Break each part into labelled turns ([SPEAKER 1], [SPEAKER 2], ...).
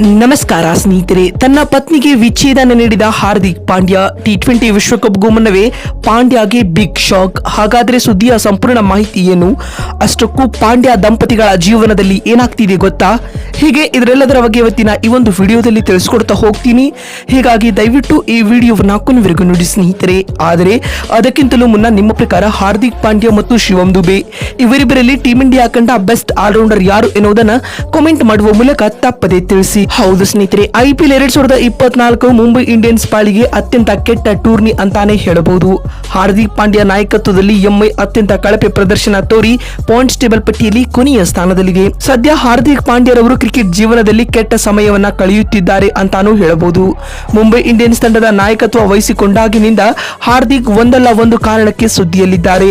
[SPEAKER 1] ನಮಸ್ಕಾರ, ಸ್ನೇಹಿತರೆ. ತನ್ನ ಪತ್ನಿಗೆ ವಿಚ್ಛೇದನ ನೀಡಿದ ಹಾರ್ದಿಕ್ ಪಾಂಡ್ಯ ಟಿ ಟ್ವೆಂಟಿ ವಿಶ್ವಕಪ್ಗೂ ಮುನ್ನವೇ ಪಾಂಡ್ಯಗೆ ಬಿಗ್ ಶಾಕ್ ಹಾಗಾದ್ರೆ ಸುದ್ದಿಯ ಸಂಪೂರ್ಣ ಮಾಹಿತಿ ಏನು? ಅಷ್ಟಕ್ಕೂ ಪಾಂಡ್ಯ ದಂಪತಿಗಳ ಜೀವನದಲ್ಲಿ ಏನಾಗ್ತಿದೆ ಗೊತ್ತಾ? ಹೀಗೆ ಇದರೆಲ್ಲದರ ಬಗ್ಗೆ ಇವತ್ತಿನ ಈ ಒಂದು ವಿಡಿಯೋದಲ್ಲಿ ತಿಳಿಸ್ಕೊಡ್ತಾ ಹೋಗ್ತೀನಿ. ಹೀಗಾಗಿ ದಯವಿಟ್ಟು ಈ ವಿಡಿಯೋವನ್ನು ಕೊನೆವರೆಗೂ ನೋಡಿ, ಸ್ನೇಹಿತರೆ. ಆದರೆ, ಅದಕ್ಕಿಂತಲೂ ಮುನ್ನ ನಿಮ್ಮ ಪ್ರಕಾರ ಹಾರ್ದಿಕ್ ಪಾಂಡ್ಯ ಮತ್ತು ಶಿವಂ ದುಬೆ ಇವರಿಬ್ಬರಲ್ಲಿ ಟೀಮ್ ಇಂಡಿಯಾ ಕಂಡ ಬೆಸ್ಟ್ ಆಲ್ರೌಂಡರ್ ಯಾರು ಎನ್ನುವುದನ್ನು ಕಾಮೆಂಟ್ ಮಾಡುವ ಮೂಲಕ ತಪ್ಪದೆ ತಿಳಿಸಿ. ಹೌದು ಸ್ನೇಹಿತರೆ ಐಪಿಎಲ್ ಎರಡ್ ಸಾವಿರದ ಇಪ್ಪತ್ನಾಲ್ಕು ಮುಂಬೈ ಇಂಡಿಯನ್ಸ್ ಪಾಳಿಗೆ ಅತ್ಯಂತ ಕೆಟ್ಟ ಟೂರ್ನಿ ಅಂತಾನೆ ಹೇಳಬಹುದು. ಹಾರ್ದಿಕ್ ಪಾಂಡ್ಯ ನಾಯಕತ್ವದಲ್ಲಿ ಎಂಐ ಅತ್ಯಂತ ಕಳಪೆ ಪ್ರದರ್ಶನ ತೋರಿ ಪಾಯಿಂಟ್ಸ್ ಟೇಬಲ್ ಪಟ್ಟಿಯಲ್ಲಿ ಕೊನೆಯ ಸ್ಥಾನದಲ್ಲಿದೆ. ಸದ್ಯ ಹಾರ್ದಿಕ್ ಪಾಂಡ್ಯರವರು ಕ್ರಿಕೆಟ್ ಜೀವನದಲ್ಲಿ ಕೆಟ್ಟ ಸಮಯವನ್ನ ಕಳೆಯುತ್ತಿದ್ದಾರೆ ಅಂತಾನೂ ಹೇಳಬಹುದು. ಮುಂಬೈ ಇಂಡಿಯನ್ಸ್ ತಂಡದ ನಾಯಕತ್ವ ವಹಿಸಿಕೊಂಡಾಗಿನಿಂದ ಹಾರ್ದಿಕ್ ಒಂದಲ್ಲ ಒಂದು ಕಾರಣಕ್ಕೆ ಸುದ್ದಿಯಲ್ಲಿದ್ದಾರೆ.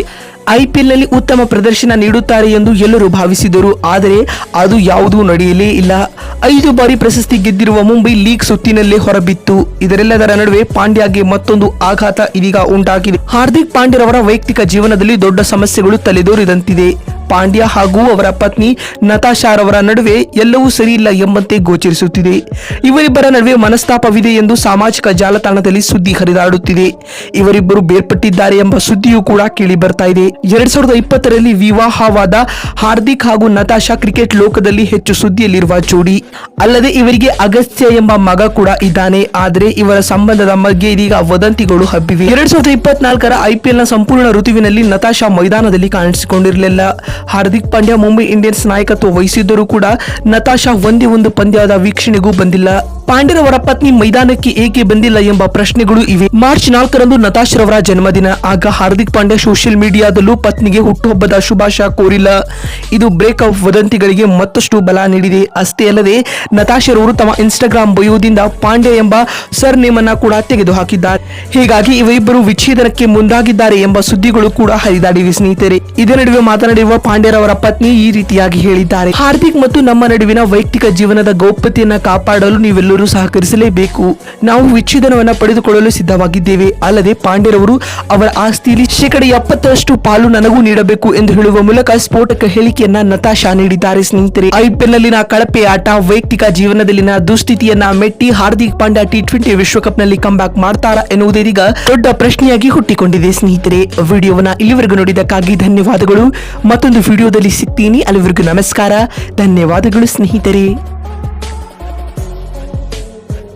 [SPEAKER 1] ಐಪಿಎಲ್ನಲ್ಲಿ ಉತ್ತಮ ಪ್ರದರ್ಶನ ನೀಡುತ್ತಾರೆ ಎಂದು ಎಲ್ಲರೂ ಭಾವಿಸಿದರು. ಆದರೆ ಅದು ಯಾವುದೂ ನಡೆಯಲೇ ಇಲ್ಲ. ಐದು ಬಾರಿ ಪ್ರಶಸ್ತಿ ಗೆದ್ದಿರುವ ಮುಂಬೈ ಲೀಗ್ ಸುತ್ತಿನಲ್ಲೇ ಹೊರಬಿತ್ತು. ಇದರೆಲ್ಲದರ ನಡುವೆ ಪಾಂಡ್ಯಗೆ ಮತ್ತೊಂದು ಆಘಾತ ಇದೀಗ ಉಂಟಾಗಿದೆ. ಹಾರ್ದಿಕ್ ಪಾಂಡ್ಯರವರ ವೈಯಕ್ತಿಕ ಜೀವನದಲ್ಲಿ ದೊಡ್ಡ ಸಮಸ್ಯೆಗಳು ತಲೆದೋರಿದಂತಿದೆ. ಪಾಂಡ್ಯ ಹಾಗೂ ಅವರ ಪತ್ನಿ ನತಾಶಾರವರ ನಡುವೆ ಎಲ್ಲವೂ ಸರಿಯಿಲ್ಲ ಎಂಬಂತೆ ಗೋಚರಿಸುತ್ತಿದೆ. ಇವರಿಬ್ಬರ ನಡುವೆ ಮನಸ್ತಾಪವಿದೆ ಎಂದು ಸಾಮಾಜಿಕ ಜಾಲತಾಣದಲ್ಲಿ ಸುದ್ದಿ ಹರಿದಾಡುತ್ತಿದೆ. ಇವರಿಬ್ಬರು ಬೇರ್ಪಟ್ಟಿದ್ದಾರೆ ಎಂಬ ಸುದ್ದಿಯೂ ಕೂಡ ಕೇಳಿ ಬರ್ತಾ ಇದೆ. ಎರಡ್ ಸಾವಿರದ ಇಪ್ಪತ್ತರಲ್ಲಿ ವಿವಾಹವಾದ ಹಾರ್ದಿಕ್ ಹಾಗೂ ನತಾಶಾ ಕ್ರಿಕೆಟ್ ಲೋಕದಲ್ಲಿ ಹೆಚ್ಚು ಸುದ್ದಿಯಲ್ಲಿರುವ ಜೋಡಿ. ಅಲ್ಲದೆ ಇವರಿಗೆ ಅಗಸ್ತ್ಯ ಎಂಬ ಮಗ ಕೂಡ ಇದ್ದಾನೆ. ಆದರೆ ಇವರ ಸಂಬಂಧದ ಬಗ್ಗೆ ಇದೀಗ ವದಂತಿಗಳು ಹಬ್ಬಿವೆ. ಎರಡ್ ಸಾವಿರದ ಇಪ್ಪತ್ನಾಲ್ಕರ ಐಪಿಎಲ್ನ ಸಂಪೂರ್ಣ ಋತುವಿನಲ್ಲಿ ನತಾಶಾ ಮೈದಾನದಲ್ಲಿ ಕಾಣಿಸಿಕೊಂಡಿರಲಿಲ್ಲ. ಹಾರ್ದಿಕ್ ಪಾಂಡ್ಯ ಮುಂಬೈ ಇಂಡಿಯನ್ಸ್ ನಾಯಕತ್ವ ವಹಿಸಿದ್ದರೂ ಕೂಡ ನತಾಶಾ ಒಂದೇ ಒಂದು ಪಂದ್ಯದ ವೀಕ್ಷಣೆಗೂ ಬಂದಿಲ್ಲ. ಪಾಂಡ್ಯರವರ ಪತ್ನಿ ಮೈದಾನಕ್ಕೆ ಏಕೆ ಬಂದಿಲ್ಲ ಎಂಬ ಪ್ರಶ್ನೆಗಳು ಇವೆ. ಮಾರ್ಚ್ ನಾಲ್ಕರಂದು ನತಾಶ್ರವರ ಜನ್ಮದಿನ. ಆಗ ಹಾರ್ದಿಕ್ ಪಾಂಡ್ಯ ಸೋಷಿಯಲ್ ಮೀಡಿಯಾದಲ್ಲೂ ಪತ್ನಿಗೆ ಹುಟ್ಟುಹಬ್ಬದ ಶುಭಾಶಯ ಕೋರಿಲ್ಲ. ಇದು ಬ್ರೇಕಪ್ ವದಂತಿಗಳಿಗೆ ಮತ್ತಷ್ಟು ಬಲ ನೀಡಿದೆ. ಅಷ್ಟೇ ಅಲ್ಲದೆ, ನತಾಶರವರು ತಮ್ಮ ಇನ್ಸ್ಟಾಗ್ರಾಮ್ ಬಯೋದಿಂದ ಪಾಂಡ್ಯ ಎಂಬ ಸರ್ ನೇಮ್ ಅನ್ನ ಕೂಡ ತೆಗೆದುಹಾಕಿದ್ದಾರೆ. ಹೀಗಾಗಿ ಇವರಿಬ್ಬರು ವಿಚ್ಛೇದನಕ್ಕೆ ಮುಂದಾಗಿದ್ದಾರೆ ಎಂಬ ಸುದ್ದಿಗಳು ಕೂಡ ಹರಿದಾಡಿವೆ ಸ್ನೇಹಿತರೆ. ಇದೇ ನಡುವೆ ಮಾತನಾಡಿರುವ ಪಾಂಡ್ಯರವರ ಪತ್ನಿ ಈ ರೀತಿಯಾಗಿ ಹೇಳಿದ್ದಾರೆ. ಹಾರ್ದಿಕ್ ಮತ್ತು ನಮ್ಮ ನಡುವಿನ ವೈಯಕ್ತಿಕ ಜೀವನದ ಗೌಪ್ಯತೆಯನ್ನ ಕಾಪಾಡಲು ನೀವೆಲ್ಲರೂ ಸಹಕರಿಸಲೇಬೇಕು. ನಾವು ವಿಚ್ಛೇದನವನ್ನು ಪಡೆದುಕೊಳ್ಳಲು ಸಿದ್ಧವಾಗಿದ್ದೇವೆ. ಅಲ್ಲದೆ ಪಾಂಡ್ಯರವರು ಅವರ ಆಸ್ತಿಯಲ್ಲಿ ಶೇಕಡ ಎಪ್ಪತ್ತರಷ್ಟು ಪಾಲು ನನಗೂ ನೀಡಬೇಕು ಎಂದು ಹೇಳುವ ಮೂಲಕ ಸ್ಫೋಟಕ ಹೇಳಿಕೆಯನ್ನ ನತಾಶಾ ನೀಡಿದ್ದಾರೆ. ಸ್ನೇಹಿತರೆ ಐಪಿಎಲ್ ನಲ್ಲಿನ ಕಳಪೆ ಆಟ, ವೈಯಕ್ತಿಕ ಜೀವನದಲ್ಲಿನ ದುಸ್ಥಿತಿಯನ್ನ ಮೆಟ್ಟಿ ಹಾರ್ದಿಕ್ ಪಾಂಡ್ಯ ಟಿ ಟ್ವೆಂಟಿ ವಿಶ್ವಕಪ್ನಲ್ಲಿ ಕಂಬ್ಯಾಕ್ ಮಾಡ್ತಾರಾ ಎನ್ನುವುದೀಗ ದೊಡ್ಡ ಪ್ರಶ್ನೆಯಾಗಿ ಹುಟ್ಟಿಕೊಂಡಿದೆ. ಸ್ನೇಹಿತರೆ, ವಿಡಿಯೋವನ್ನ ಇಲ್ಲಿವರೆಗೂ ನೋಡಿದ್ದಕ್ಕಾಗಿ ಧನ್ಯವಾದಗಳು. ಮತ್ತೊಂದು ವಿಡಿಯೋದಲ್ಲಿ ಸಿಗ್ತೀನಿ. ಅಲ್ಲಿವರೆಗೂ ನಮಸ್ಕಾರ. ಧನ್ಯವಾದಗಳು ಸ್ನೇಹಿತರೆ.